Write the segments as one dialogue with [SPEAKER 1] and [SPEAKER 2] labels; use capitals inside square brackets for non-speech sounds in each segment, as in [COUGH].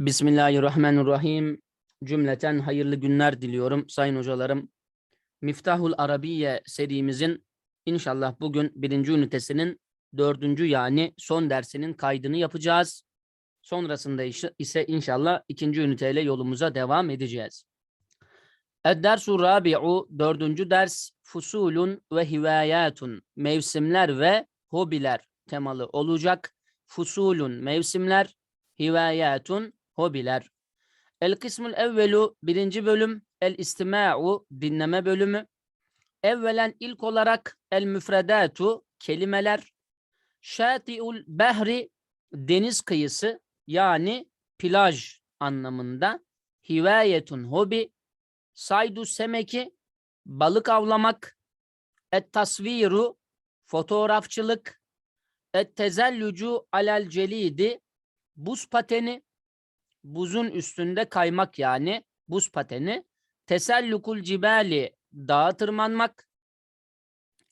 [SPEAKER 1] Bismillahirrahmanirrahim. Cümleten hayırlı günler diliyorum sayın hocalarım. Miftahul Arabiye serimizin inşallah bugün birinci ünitesinin dördüncü yani son dersinin kaydını yapacağız. Sonrasında ise- inşallah ikinci üniteyle yolumuza devam edeceğiz. Ed-dersu rabi'u dördüncü ders fusulun ve hivayatun mevsimler ve hobiler temalı olacak. Fusulun mevsimler, hivayatun hobiler. El kısmul evvelu birinci bölüm el istima'u dinleme bölümü. Evvelen ilk olarak el müfredatu kelimeler. Şati'ul behri deniz kıyısı yani plaj anlamında. Hivayetun hobi. Saydu semeki balık avlamak. Et tasviru fotoğrafçılık. Et tezellücu alel celidi buz pateni buzun üstünde kaymak yani buz pateni. Tesellukul cibali dağa tırmanmak.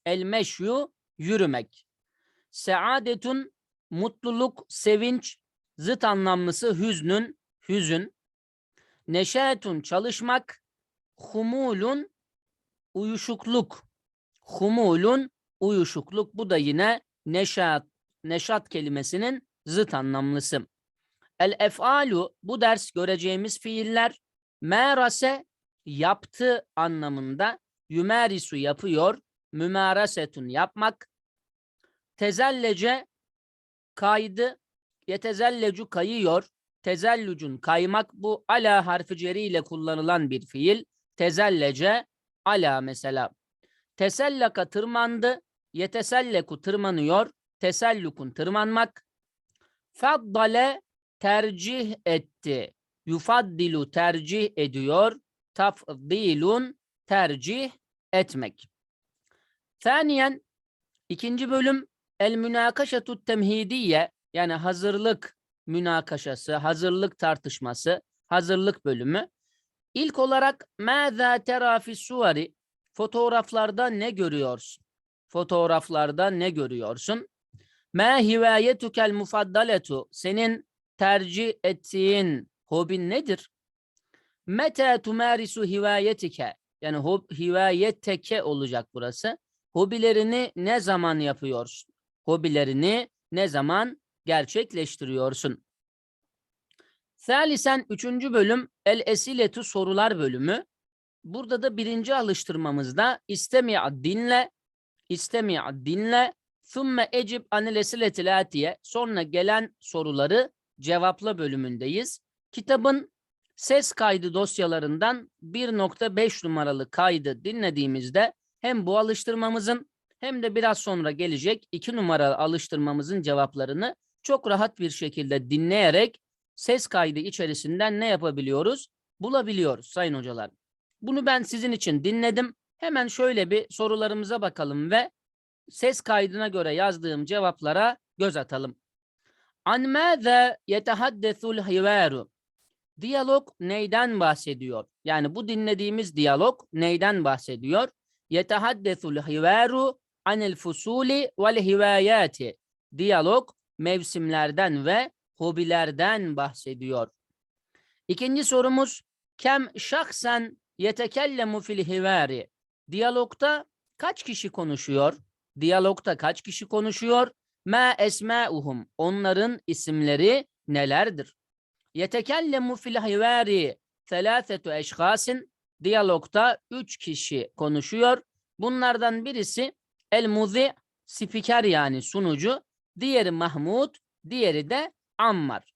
[SPEAKER 1] El meşyu yürümek. Saadetun mutluluk, sevinç, zıt anlamlısı hüznün, hüzün. Neşetun çalışmak, humulun uyuşukluk. Humulun uyuşukluk. Bu da yine neşat, neşat kelimesinin zıt anlamlısı. El efalu bu ders göreceğimiz fiiller merase yaptı anlamında yümerisu yapıyor, mümarasetun yapmak, tezellece kaydı, yetezellecu kayıyor, tezellücün kaymak bu ala harfi ile kullanılan bir fiil. Tezellece ala mesela. Tesellaka tırmandı, yeteselleku tırmanıyor, tesellukun tırmanmak. Faddale tercih etti. Yufaddilu tercih ediyor. Tafdilun tercih etmek. Thaniyen ikinci bölüm el münakaşatu temhidiye yani hazırlık münakaşası, hazırlık tartışması, hazırlık bölümü. İlk olarak mâzâ terâ suvari fotoğraflarda ne görüyorsun? Fotoğraflarda ne görüyorsun? Ma hivayetukel mufaddaletu senin tercih ettiğin hobin nedir? Mete tumarisu hivayetike yani hob, hivayeteke olacak burası. Hobilerini ne zaman yapıyorsun? Hobilerini ne zaman gerçekleştiriyorsun? Salisen üçüncü bölüm el esiletu sorular bölümü. Burada da birinci alıştırmamızda istemi'a dinle, istemi'a dinle, thumme ecib anil esiletil atiye sonra gelen soruları cevapla bölümündeyiz. Kitabın ses kaydı dosyalarından 1.5 numaralı kaydı dinlediğimizde hem bu alıştırmamızın hem de biraz sonra gelecek 2 numaralı alıştırmamızın cevaplarını çok rahat bir şekilde dinleyerek ses kaydı içerisinden ne yapabiliyoruz? Bulabiliyoruz sayın hocalar. Bunu ben sizin için dinledim. Hemen şöyle bir sorularımıza bakalım ve ses kaydına göre yazdığım cevaplara göz atalım. An mâze yetehaddesul hivaru? Diyalog neyden bahsediyor? Yani bu dinlediğimiz diyalog neyden bahsediyor? Yetehaddesul hivaru anil fusuli vel hivayati. Diyalog mevsimlerden ve hobilerden bahsediyor. İkinci sorumuz kem şahsen yetekellemu fil hivari? Diyalogta kaç kişi konuşuyor? Diyalogta kaç kişi konuşuyor? Ma esma'uhum. Onların isimleri nelerdir? Yetekellemu fil hivari thelâthetu eşhâsin. Diyalogta üç kişi konuşuyor. Bunlardan birisi el muzi spiker yani sunucu. Diğeri Mahmud, diğeri de Ammar.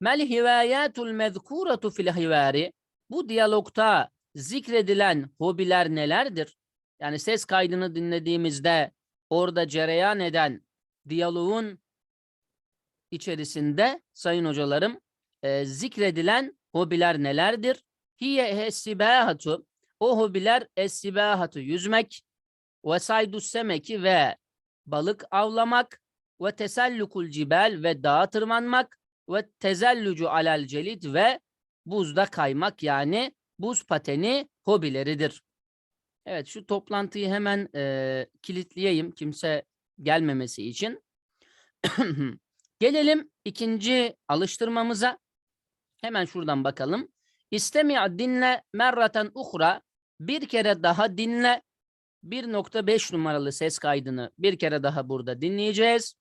[SPEAKER 1] Mel hivayatul mezkuratu fil hivari. Bu diyalogta zikredilen hobiler nelerdir? Yani ses kaydını dinlediğimizde orada cereyan eden diyaloğun içerisinde sayın hocalarım e, zikredilen hobiler nelerdir? Hiye esibahatu o hobiler esibahatu yüzmek ve saydu semeki ve balık avlamak ve tesellukul cibel ve dağa tırmanmak ve tezellucu alel celid ve buzda kaymak yani buz pateni hobileridir. Evet şu toplantıyı hemen e, kilitleyeyim kimse gelmemesi için. [CLEARS THROAT] Gelelim ikinci alıştırmamıza. Hemen şuradan bakalım. İstemi' dinle merraten uhra. Bir kere daha dinle. 1.5 numaralı ses kaydını bir kere daha burada dinleyeceğiz.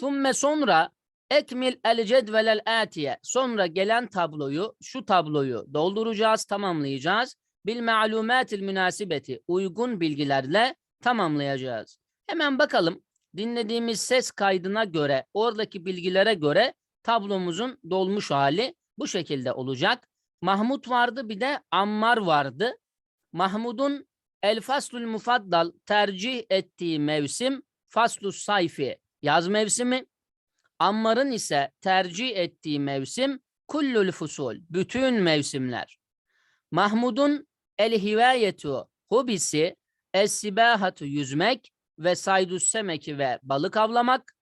[SPEAKER 1] Thumme sonra ekmil el cedvelel atiye. Sonra gelen tabloyu, şu tabloyu dolduracağız, tamamlayacağız. Bil ma'lumatil münasibeti. Uygun bilgilerle tamamlayacağız. Hemen bakalım dinlediğimiz ses kaydına göre, oradaki bilgilere göre tablomuzun dolmuş hali bu şekilde olacak. Mahmut vardı bir de Ammar vardı. Mahmud'un El Faslul Mufaddal tercih ettiği mevsim Faslus Sayfi yaz mevsimi. Ammar'ın ise tercih ettiği mevsim Kullul Fusul bütün mevsimler. Mahmud'un El Hivayetu hobisi Es-Sibahatu yüzmek ve Saydus Semeki ve balık avlamak.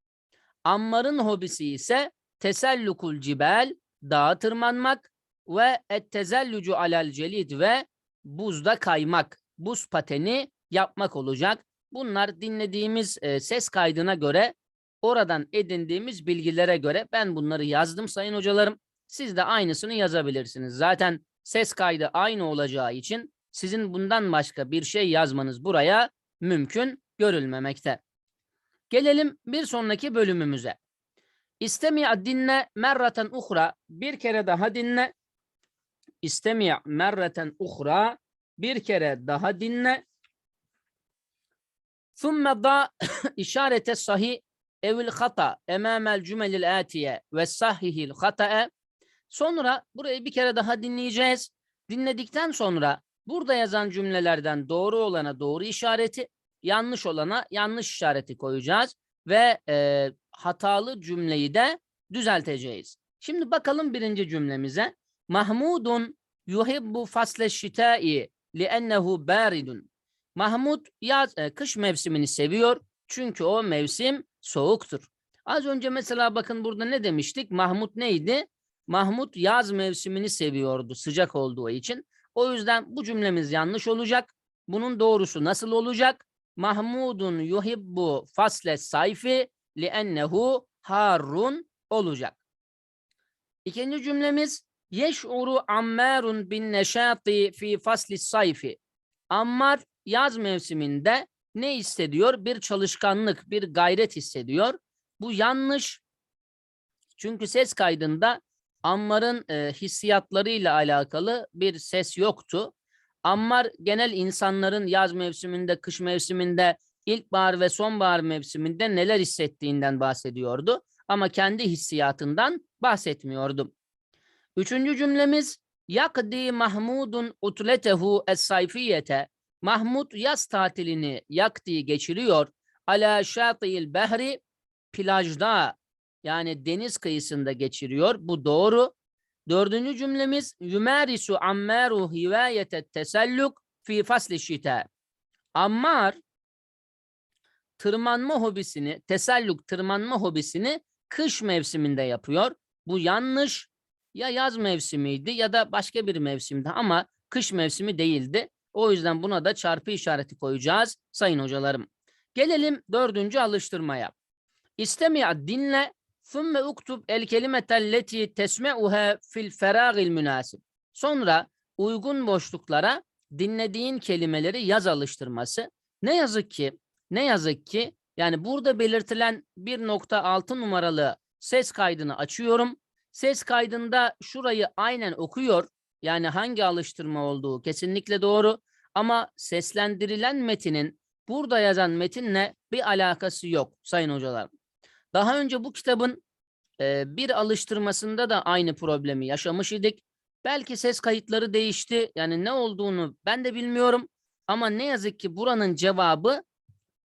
[SPEAKER 1] Ammar'ın hobisi ise Tesellukul Cibel dağa tırmanmak ve Et-Tezellucu alel celid ve buzda kaymak, buz pateni yapmak olacak. Bunlar dinlediğimiz e, ses kaydına göre, oradan edindiğimiz bilgilere göre ben bunları yazdım sayın hocalarım. Siz de aynısını yazabilirsiniz. Zaten ses kaydı aynı olacağı için sizin bundan başka bir şey yazmanız buraya mümkün görülmemekte. Gelelim bir sonraki bölümümüze. İstemi'a dinle merraten uhra. Bir kere daha dinle. İstemi'a merraten uhra. Bir kere daha dinle. Thumme da [COUGHS] işarete sahih evil hata emamel cümelil atiye ve sahihil hata'e Sonra burayı bir kere daha dinleyeceğiz. Dinledikten sonra burada yazan cümlelerden doğru olana doğru işareti, yanlış olana yanlış işareti koyacağız ve e, hatalı cümleyi de düzelteceğiz. Şimdi bakalım birinci cümlemize. Mahmudun yuhibbu fasle şitai li'ennehu baridun. Mahmud yaz, e, kış mevsimini seviyor çünkü o mevsim soğuktur. Az önce mesela bakın burada ne demiştik? Mahmud neydi? Mahmud yaz mevsimini seviyordu sıcak olduğu için. O yüzden bu cümlemiz yanlış olacak. Bunun doğrusu nasıl olacak? Mahmudun yuhibbu fasle sayfi li'ennehu harrun olacak. İkinci cümlemiz yeş'uru ammarun bin neşati fi fasli sayfi. Ammar yaz mevsiminde ne hissediyor? Bir çalışkanlık, bir gayret hissediyor. Bu yanlış. Çünkü ses kaydında Ammar'ın e, hissiyatlarıyla alakalı bir ses yoktu. Ammar genel insanların yaz mevsiminde, kış mevsiminde, ilkbahar ve sonbahar mevsiminde neler hissettiğinden bahsediyordu. Ama kendi hissiyatından bahsetmiyordu. Üçüncü cümlemiz yakdi Mahmudun utletehu es-sayfiyete. Mahmud yaz tatilini yakti geçiriyor. Ala şatil behri plajda yani deniz kıyısında geçiriyor. Bu doğru. Dördüncü cümlemiz yumarisu ammaru hivayete teselluk fi fasli şita. Ammar tırmanma hobisini, teselluk tırmanma hobisini kış mevsiminde yapıyor. Bu yanlış. Ya yaz mevsimiydi ya da başka bir mevsimdi ama kış mevsimi değildi. O yüzden buna da çarpı işareti koyacağız sayın hocalarım. Gelelim dördüncü alıştırmaya. İstemi' dinle Sümme uktub el kelimetelleti tesme'uha fil feragil münasib. Sonra uygun boşluklara dinlediğin kelimeleri yaz alıştırması. Ne yazık ki, ne yazık ki yani burada belirtilen 1.6 numaralı ses kaydını açıyorum. Ses kaydında şurayı aynen okuyor. Yani hangi alıştırma olduğu kesinlikle doğru. Ama seslendirilen metinin burada yazan metinle bir alakası yok sayın hocalarım. Daha önce bu kitabın e, bir alıştırmasında da aynı problemi yaşamış idik. Belki ses kayıtları değişti. Yani ne olduğunu ben de bilmiyorum. Ama ne yazık ki buranın cevabı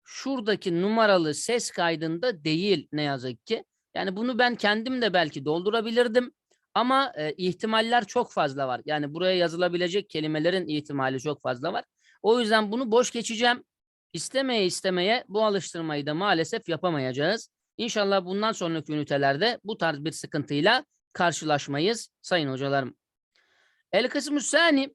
[SPEAKER 1] şuradaki numaralı ses kaydında değil ne yazık ki. Yani bunu ben kendim de belki doldurabilirdim. Ama e, ihtimaller çok fazla var. Yani buraya yazılabilecek kelimelerin ihtimali çok fazla var. O yüzden bunu boş geçeceğim. İstemeye istemeye bu alıştırmayı da maalesef yapamayacağız. İnşallah bundan sonraki ünitelerde bu tarz bir sıkıntıyla karşılaşmayız sayın hocalarım. El kısmı sani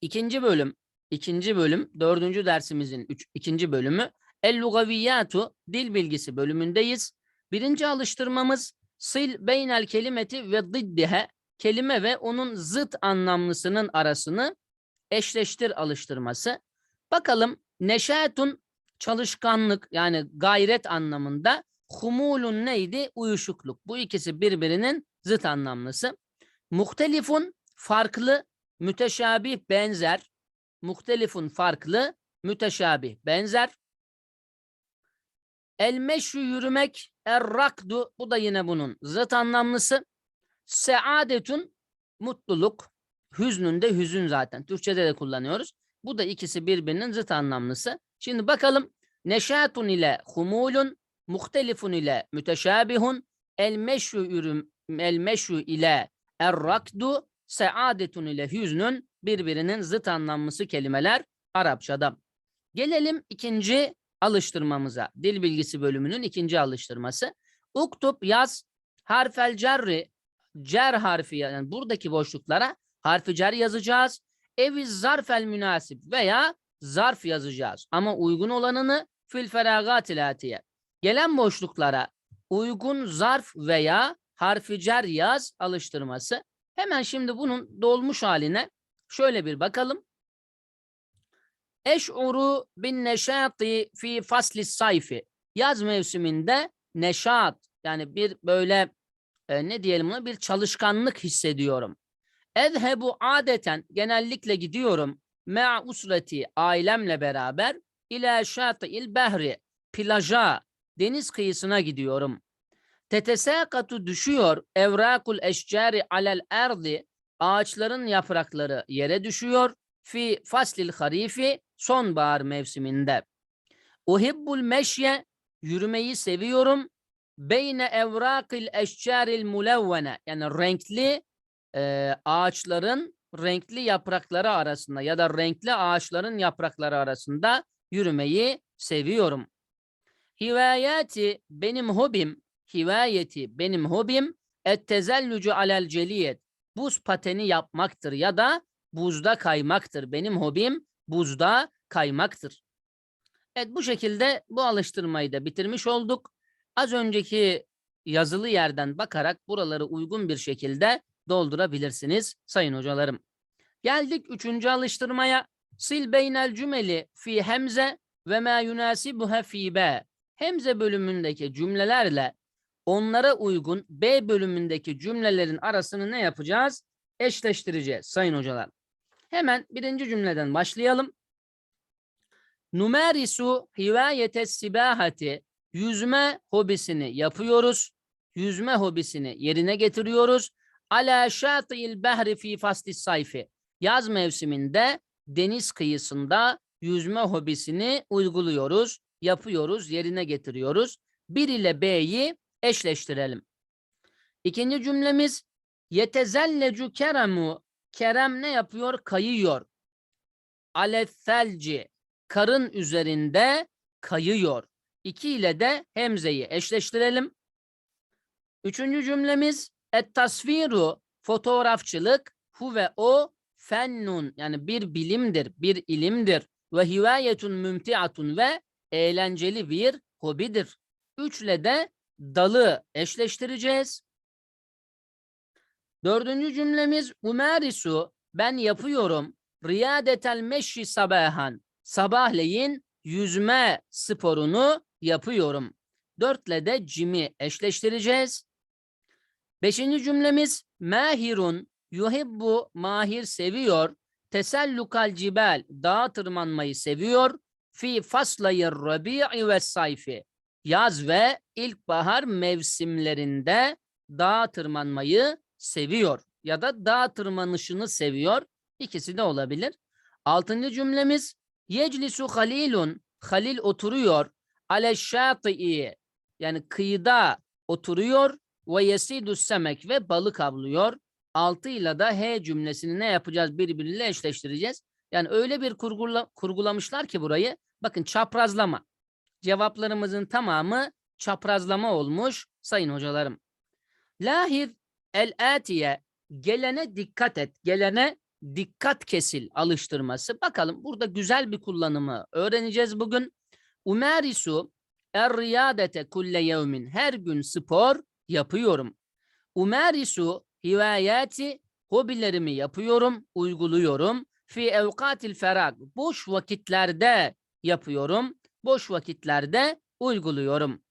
[SPEAKER 1] ikinci bölüm, ikinci bölüm, dördüncü dersimizin üç, ikinci bölümü El lugaviyatu dil bilgisi bölümündeyiz. Birinci alıştırmamız sil beynel kelimeti ve diddihe kelime ve onun zıt anlamlısının arasını eşleştir alıştırması. Bakalım neşetun çalışkanlık yani gayret anlamında humulun neydi? Uyuşukluk. Bu ikisi birbirinin zıt anlamlısı. Muhtelifun farklı, müteşabih benzer. Muhtelifun farklı, müteşabih benzer. El meşru yürümek, er rakdu bu da yine bunun zıt anlamlısı. Saadetun mutluluk, hüznün de hüzün zaten. Türkçede de kullanıyoruz. Bu da ikisi birbirinin zıt anlamlısı. Şimdi bakalım neşatun ile humulun, muhtelifun ile müteşabihun, el meşru yürüm, el meşru ile er rakdu, saadetun ile hüznün birbirinin zıt anlamlısı kelimeler Arapçada. Gelelim ikinci alıştırmamıza. Dil bilgisi bölümünün ikinci alıştırması. Uktub yaz harfel cerri cer harfi yani buradaki boşluklara harfi cer yazacağız. Evi zarfel münasip veya zarf yazacağız. Ama uygun olanını fil feragatil atiye. Gelen boşluklara uygun zarf veya harfi cer yaz alıştırması. Hemen şimdi bunun dolmuş haline şöyle bir bakalım. Eş'uru bin neşati fi fasli sayfi. Yaz mevsiminde neşat yani bir böyle e, ne diyelim ona bir çalışkanlık hissediyorum. Ezhebu adeten genellikle gidiyorum me'a usreti ailemle beraber ila şati'il behri plaja deniz kıyısına gidiyorum. Tetesakatu düşüyor evrakul eşcari alel erdi ağaçların yaprakları yere düşüyor fi faslil harifi sonbahar mevsiminde. Uhibbul meşye yürümeyi seviyorum. Beyne evrakil eşcaril mulevvene yani renkli e, ağaçların renkli yaprakları arasında ya da renkli ağaçların yaprakları arasında yürümeyi seviyorum. Hivayeti benim hobim, hivayeti benim hobim ettezellücü alel celiyet. Buz pateni yapmaktır ya da buzda kaymaktır. Benim hobim buzda kaymaktır. Evet bu şekilde bu alıştırmayı da bitirmiş olduk. Az önceki yazılı yerden bakarak buraları uygun bir şekilde doldurabilirsiniz sayın hocalarım. Geldik üçüncü alıştırmaya. Sil beynel cümeli fi hemze ve ma yunasibuha fi be. Hemze bölümündeki cümlelerle onlara uygun B bölümündeki cümlelerin arasını ne yapacağız? Eşleştireceğiz sayın hocalar. Hemen birinci cümleden başlayalım. Numerisu hivayete sibahati yüzme hobisini yapıyoruz. Yüzme hobisini yerine getiriyoruz. Ala şati'il behri fi faslis sayfi. Yaz mevsiminde deniz kıyısında yüzme hobisini uyguluyoruz, yapıyoruz, yerine getiriyoruz. Bir ile B'yi eşleştirelim. İkinci cümlemiz yetezellecu keremu Kerem ne yapıyor? Kayıyor. Alethelci karın üzerinde kayıyor. İki ile de hemzeyi eşleştirelim. Üçüncü cümlemiz et tasviru fotoğrafçılık hu ve o fennun yani bir bilimdir, bir ilimdir ve hivayetun mümtiatun ve eğlenceli bir hobidir. Üçle de dalı eşleştireceğiz. Dördüncü cümlemiz umarisu ben yapıyorum riyadetel meşri sabahan sabahleyin yüzme sporunu yapıyorum. Dörtle de cimi eşleştireceğiz. Beşinci cümlemiz mahirun yuhibbu mahir seviyor. Tesellukal cibel dağa tırmanmayı seviyor. Fi faslayır rabi'i ve sayfi yaz ve ilkbahar mevsimlerinde dağa tırmanmayı seviyor ya da dağ tırmanışını seviyor. İkisi de olabilir. Altıncı cümlemiz yeclisu halilun Halil oturuyor ale şati'i yani kıyıda oturuyor ve yesidu semek ve balık avlıyor. Altı ile da he cümlesini ne yapacağız birbiriyle eşleştireceğiz. Yani öyle bir kurgula, kurgulamışlar ki burayı bakın çaprazlama. Cevaplarımızın tamamı çaprazlama olmuş sayın hocalarım. Lahir el atiye gelene dikkat et. Gelene dikkat kesil alıştırması. Bakalım burada güzel bir kullanımı öğreneceğiz bugün. Umerisu er riyadete kulle yevmin. Her gün spor yapıyorum. Umarisu hivayati hobilerimi yapıyorum, uyguluyorum. Fi evkatil ferag. Boş vakitlerde yapıyorum. Boş vakitlerde uyguluyorum.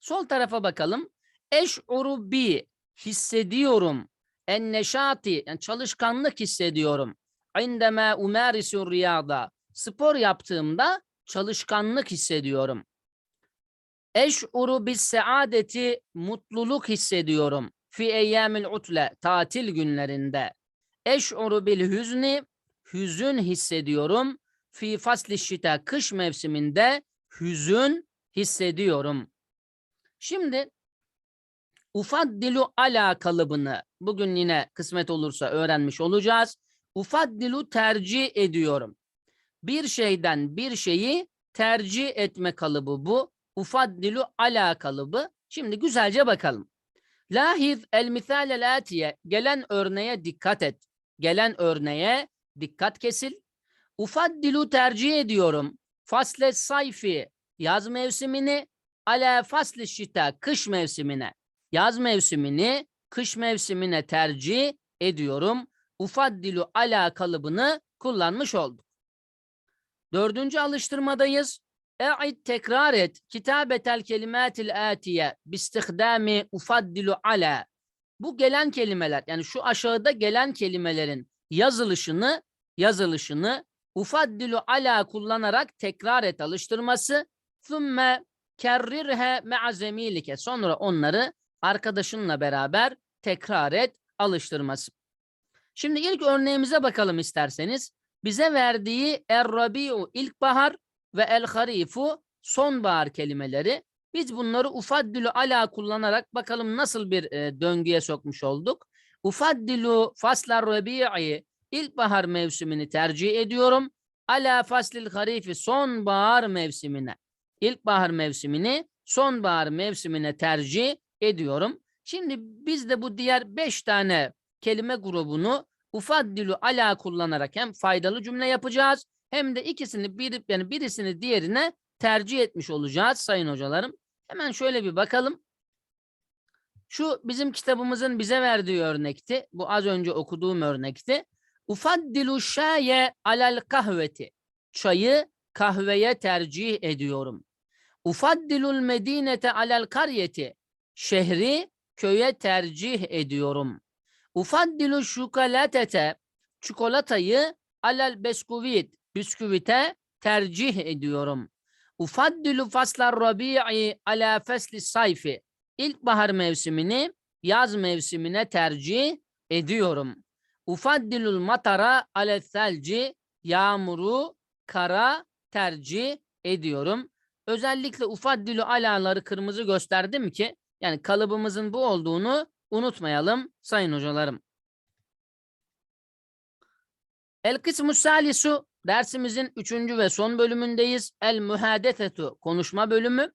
[SPEAKER 1] Sol tarafa bakalım. Eş'uru bi hissediyorum. En neşati yani çalışkanlık hissediyorum. İndeme umarisu riyada. Spor yaptığımda çalışkanlık hissediyorum. Eş'uru bis saadeti mutluluk hissediyorum. Fi eyyamil utle tatil günlerinde. Eş'uru bil hüzni hüzün hissediyorum. Fi fasli şita kış mevsiminde hüzün hissediyorum. Şimdi ufaddilu ala kalıbını bugün yine kısmet olursa öğrenmiş olacağız. Ufaddilu tercih ediyorum. Bir şeyden bir şeyi tercih etme kalıbı bu. Ufaddilu ala kalıbı. Şimdi güzelce bakalım. Lahiz el misal el atiye. Gelen örneğe dikkat et. Gelen örneğe dikkat kesil. Ufaddilu tercih ediyorum. Fasle sayfi yaz mevsimini ala fasli şita kış mevsimine. Yaz mevsimini kış mevsimine tercih ediyorum. Ufaddilu ala kalıbını kullanmış olduk. Dördüncü alıştırmadayız. E'id tekrar et. Kitabetel kelimatil atiye bistihdami ufaddilu ala. Bu gelen kelimeler yani şu aşağıda gelen kelimelerin yazılışını yazılışını ufaddilu ala kullanarak tekrar et alıştırması. Thumme kerrirhe me'a zemilike. Sonra onları arkadaşınla beraber tekrar et alıştırması. Şimdi ilk örneğimize bakalım isterseniz. Bize verdiği er-rabi'u ilkbahar ve el-harifu sonbahar kelimeleri. Biz bunları ufaddilü ala kullanarak bakalım nasıl bir e, döngüye sokmuş olduk. Ufaddilü faslar rabi'i ilkbahar mevsimini tercih ediyorum. Ala faslil harifi sonbahar mevsimine. İlkbahar mevsimini sonbahar mevsimine tercih ediyorum. Şimdi biz de bu diğer beş tane kelime grubunu ufaddilü ala kullanarak hem faydalı cümle yapacağız hem de ikisini bir yani birisini diğerine tercih etmiş olacağız sayın hocalarım. Hemen şöyle bir bakalım. Şu bizim kitabımızın bize verdiği örnekti. Bu az önce okuduğum örnekti. Ufaddilu şaye alel kahveti. Çayı kahveye tercih ediyorum. Ufaddilul medinete alel karyeti. Şehri köye tercih ediyorum. Ufaddilu şukalatete. Çikolatayı alel beskuvit. Bisküvite tercih ediyorum. Ufaddilu faslar rabi'i ala fesli sayfi. İlkbahar mevsimini yaz mevsimine tercih ediyorum. Ufaddilul matara ale selci yağmuru kara tercih ediyorum. Özellikle ufaddilu alaları kırmızı gösterdim ki yani kalıbımızın bu olduğunu unutmayalım sayın hocalarım. El kısmu salisu dersimizin üçüncü ve son bölümündeyiz. El muhadetetu konuşma bölümü.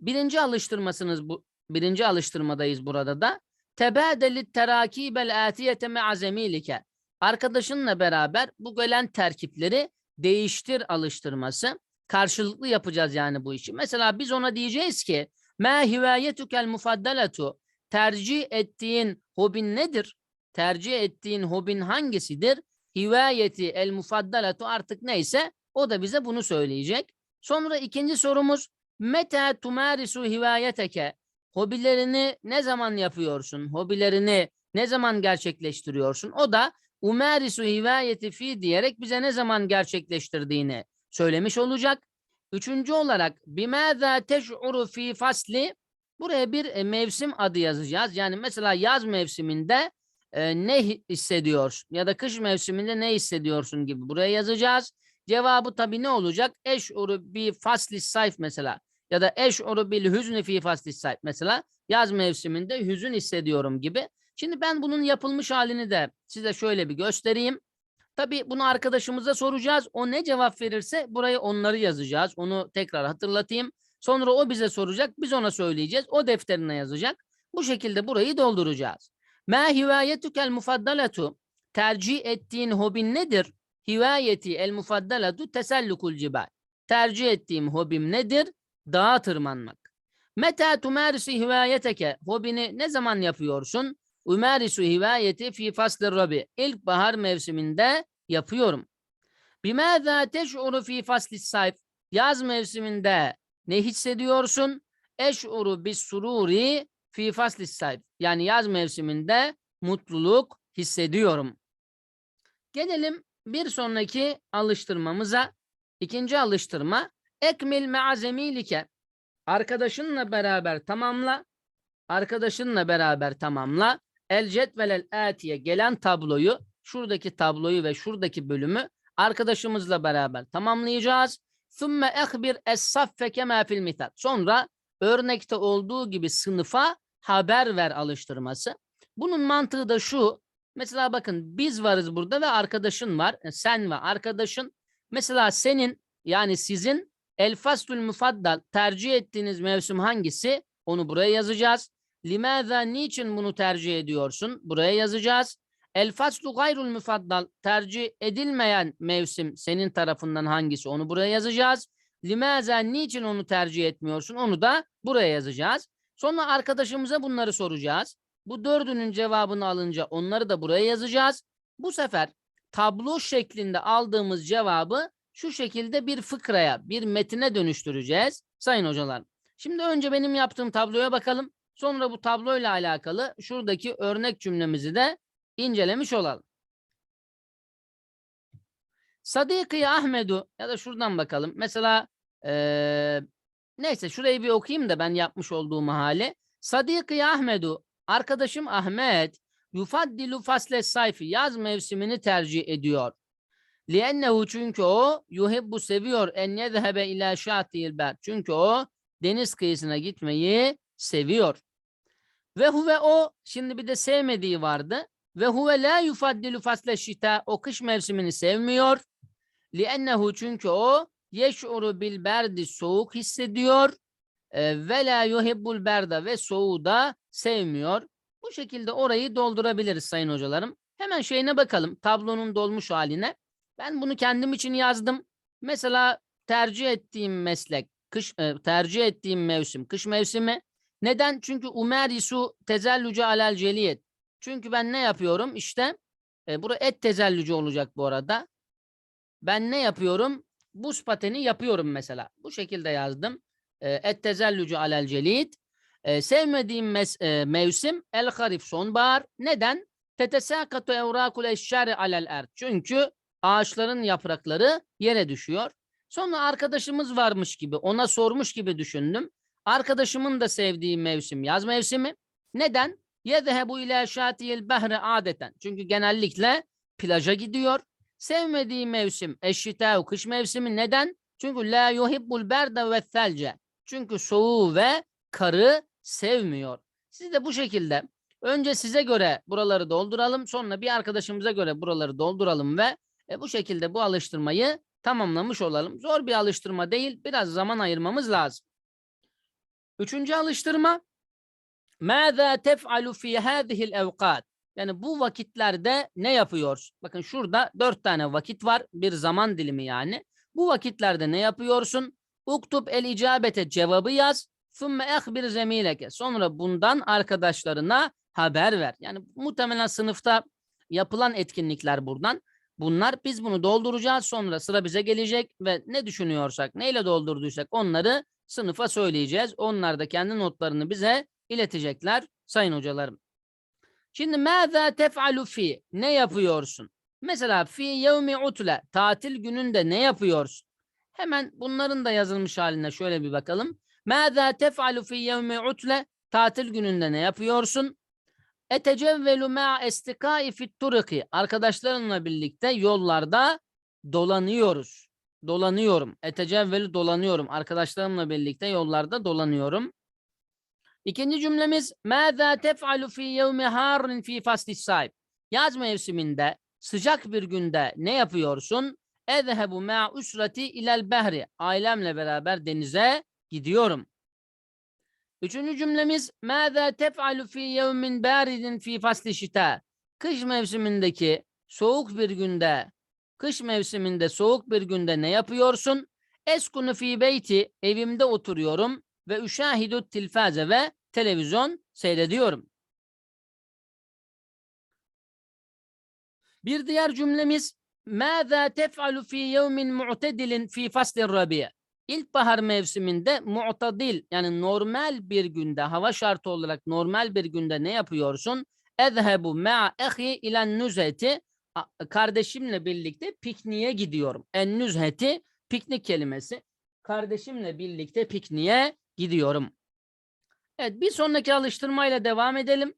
[SPEAKER 1] Birinci alıştırmasınız bu birinci alıştırmadayız burada da. Tebadelit terakibel atiyete me'a zemilike. Arkadaşınla beraber bu gelen terkipleri değiştir alıştırması. Karşılıklı yapacağız yani bu işi. Mesela biz ona diyeceğiz ki Ma hivayetukel mufaddaletu tercih ettiğin hobin nedir? Tercih ettiğin hobin hangisidir? Hivayeti el mufaddaletu artık neyse o da bize bunu söyleyecek. Sonra ikinci sorumuz Meta tumarisu hivayeteke hobilerini ne zaman yapıyorsun? Hobilerini ne zaman gerçekleştiriyorsun? O da umarisu hivayeti fi diyerek bize ne zaman gerçekleştirdiğini söylemiş olacak. Üçüncü olarak bimâzâ teş'uru fi fasli buraya bir e, mevsim adı yazacağız. Yani mesela yaz mevsiminde e, ne hissediyorsun ya da kış mevsiminde ne hissediyorsun gibi buraya yazacağız. Cevabı tabii ne olacak? Eş'uru bi fasli sayf mesela ya da eş'uru bil hüzni fi fasli sayf mesela yaz mevsiminde hüzün hissediyorum gibi. Şimdi ben bunun yapılmış halini de size şöyle bir göstereyim. Tabii bunu arkadaşımıza soracağız. O ne cevap verirse buraya onları yazacağız. Onu tekrar hatırlatayım. Sonra o bize soracak. Biz ona söyleyeceğiz. O defterine yazacak. Bu şekilde burayı dolduracağız. Ma hivayetukel mufaddaletu tercih ettiğin hobin nedir? Hivayeti el mufaddaletu tesellukul cibal. Tercih ettiğim hobim nedir? Dağa tırmanmak. Meta tumarisi hivayeteke. Hobini ne zaman yapıyorsun? Umarisu hivayeti fi faslir rabi. İlkbahar mevsiminde yapıyorum. Bimâzâ teş'uru fi faslis sayf. Yaz mevsiminde ne hissediyorsun? Eş'uru bis sururi fi faslis sayf. Yani yaz mevsiminde mutluluk hissediyorum. Gelelim bir sonraki alıştırmamıza. İkinci alıştırma. Ekmil me'azemilike. Arkadaşınla beraber tamamla. Arkadaşınla beraber tamamla. El cetvelel atiye gelen tabloyu, şuradaki tabloyu ve şuradaki bölümü arkadaşımızla beraber tamamlayacağız. Sümme ehbir es-saffe kema fil misal. Sonra örnekte olduğu gibi sınıfa haber ver alıştırması. Bunun mantığı da şu. Mesela bakın biz varız burada ve arkadaşın var. E, Sen ve arkadaşın. Mesela senin yani sizin el faslül mufaddal tercih ettiğiniz mevsim hangisi? Onu buraya yazacağız. Limaza niçin bunu tercih ediyorsun? Buraya yazacağız. El faslu gayrul mufaddal tercih edilmeyen mevsim senin tarafından hangisi? Onu buraya yazacağız. Limaza niçin onu tercih etmiyorsun? Onu da buraya yazacağız. Sonra arkadaşımıza bunları soracağız. Bu dördünün cevabını alınca onları da buraya yazacağız. Bu sefer tablo şeklinde aldığımız cevabı şu şekilde bir fıkraya, bir metine dönüştüreceğiz sayın hocalar. Şimdi önce benim yaptığım tabloya bakalım. Sonra bu tabloyla alakalı şuradaki örnek cümlemizi de incelemiş olalım. Sadiki Ahmedu ya da şuradan bakalım. Mesela eee, neyse şurayı bir okuyayım da ben yapmış olduğum hali. Sadiki Ahmedu arkadaşım Ahmet yufaddilu fasle sayfi yaz mevsimini tercih ediyor. Liennehu çünkü o yuhibbu seviyor en yezhebe ila şatiyil ber. Çünkü o deniz kıyısına gitmeyi seviyor. Ve huve o şimdi bir de sevmediği vardı. Ve huve la yufaddilu fasle şita o kış mevsimini sevmiyor. Liennehu çünkü o yeş'uru bil berdi soğuk hissediyor. E, ve la yuhibbul berda ve soğuğu da sevmiyor. Bu şekilde orayı doldurabiliriz sayın hocalarım. Hemen şeyine bakalım tablonun dolmuş haline. Ben bunu kendim için yazdım. Mesela tercih ettiğim meslek, kış e, tercih ettiğim mevsim, kış mevsimi. Neden? Çünkü umerisu tezellüce alel celiyet. Çünkü ben ne yapıyorum? İşte e, burada et tezellücü olacak bu arada. Ben ne yapıyorum? Buz pateni yapıyorum mesela. Bu şekilde yazdım. E, et tezellücü alel celiyet. E, sevmediğim mevsim el harif sonbahar. Neden? Tetesakatu evrakul eşşari alel erd. Çünkü ağaçların yaprakları yere düşüyor. Sonra arkadaşımız varmış gibi ona sormuş gibi düşündüm. Arkadaşımın da sevdiği mevsim yaz mevsimi. Neden? Yezhebu ila şatiyel bahre adeten. Çünkü genellikle plaja gidiyor. Sevmediği mevsim eşşitâ kış mevsimi. Neden? Çünkü la yuhibbul berde ve selce. Çünkü soğuğu ve karı sevmiyor. Siz de bu şekilde önce size göre buraları dolduralım. Sonra bir arkadaşımıza göre buraları dolduralım ve e, bu şekilde bu alıştırmayı tamamlamış olalım. Zor bir alıştırma değil. Biraz zaman ayırmamız lazım. Üçüncü alıştırma. Mâzâ tef'alu fî hâzihil evkât. Yani bu vakitlerde ne yapıyorsun? Bakın şurada dört tane vakit var. Bir zaman dilimi yani. Bu vakitlerde ne yapıyorsun? Uktub el icabete cevabı yaz. Sümme ehbir zemileke. Sonra bundan arkadaşlarına haber ver. Yani muhtemelen sınıfta yapılan etkinlikler buradan. Bunlar biz bunu dolduracağız sonra sıra bize gelecek ve ne düşünüyorsak neyle doldurduysak onları sınıfa söyleyeceğiz. Onlar da kendi notlarını bize iletecekler sayın hocalarım. Şimdi mâzâ tef'alu fi ne yapıyorsun? Mesela fi yevmi utle tatil gününde ne yapıyorsun? Hemen bunların da yazılmış haline şöyle bir bakalım. Mâzâ tef'alu fi yevmi utle tatil gününde ne yapıyorsun? Etecevvelu ma estikai fit turiki. Arkadaşlarımla birlikte yollarda dolanıyoruz. Dolanıyorum. Etecevvelu dolanıyorum. Arkadaşlarımla birlikte yollarda dolanıyorum. İkinci cümlemiz Mâzâ tef'alu fî yevmi hârin fî faslis sahib. Yaz mevsiminde sıcak bir günde ne yapıyorsun? Ezhebu ma usrati ilel behri. Ailemle beraber denize gidiyorum. Üçüncü cümlemiz Mâzâ tef'alu fî yevmin bâridin fî fasli şitâ. Kış mevsimindeki soğuk bir günde, kış mevsiminde soğuk bir günde ne yapıyorsun? Eskunu fi beyti evimde oturuyorum ve üşahidu tilfaze ve televizyon seyrediyorum. Bir diğer cümlemiz Mâzâ tef'alu fî yevmin mu'tedilin fî faslir rabiye. İlkbahar mevsiminde mu'tadil yani normal bir günde hava şartı olarak normal bir günde ne yapıyorsun? Ezhebu ma'a ehi ilen nüzheti kardeşimle birlikte pikniğe gidiyorum. En nüzheti piknik kelimesi. Kardeşimle birlikte pikniğe gidiyorum. Evet bir sonraki alıştırmayla devam edelim.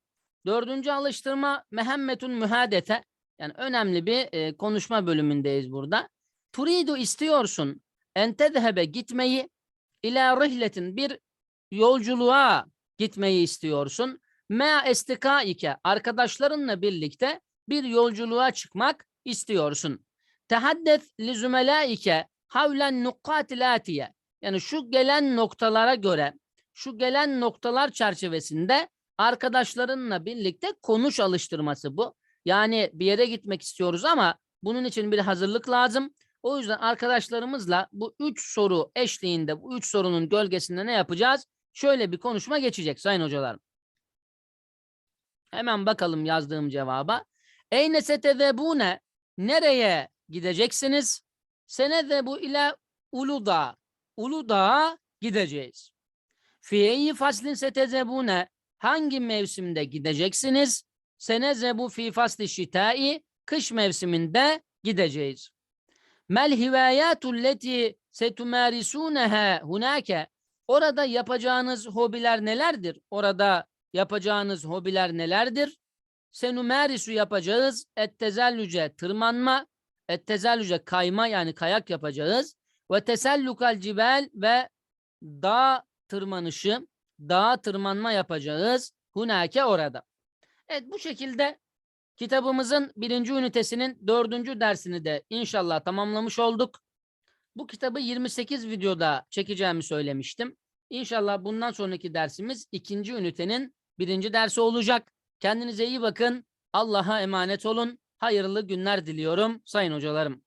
[SPEAKER 1] Dördüncü alıştırma Mehemmetun mühadete. Yani önemli bir e, konuşma bölümündeyiz burada. Turidu istiyorsun en tedhebe gitmeyi ila rihletin bir yolculuğa gitmeyi istiyorsun. Ma estikaike arkadaşlarınla birlikte bir yolculuğa çıkmak istiyorsun. Tehaddet li zümelaike havlen nukkatil atiye. Yani şu gelen noktalara göre, şu gelen noktalar çerçevesinde arkadaşlarınla birlikte konuş alıştırması bu. Yani bir yere gitmek istiyoruz ama bunun için bir hazırlık lazım. O yüzden arkadaşlarımızla bu üç soru eşliğinde, bu üç sorunun gölgesinde ne yapacağız? Şöyle bir konuşma geçecek sayın hocalarım. Hemen bakalım yazdığım cevaba. Eyne setezebune nereye gideceksiniz? Senezebu ile Uludağ. Uludağ'a gideceğiz. Fi eyyi faslin setezebune hangi mevsimde gideceksiniz? Senezebu fi fasli şitai kış mevsiminde gideceğiz. Mel hivayatul leti setumarisuneha hunake orada yapacağınız hobiler nelerdir? Orada yapacağınız hobiler nelerdir? Senumerisu yapacağız. Ettezellüce tırmanma. Ettezellüce kayma yani kayak yapacağız. Ve tesellukal cibel ve dağ tırmanışı, dağ tırmanma yapacağız. Hunake orada. Evet bu şekilde kitabımızın birinci ünitesinin dördüncü dersini de inşallah tamamlamış olduk. Bu kitabı 28 videoda çekeceğimi söylemiştim. İnşallah bundan sonraki dersimiz ikinci ünitenin birinci dersi olacak. Kendinize iyi bakın. Allah'a emanet olun. Hayırlı günler diliyorum sayın hocalarım.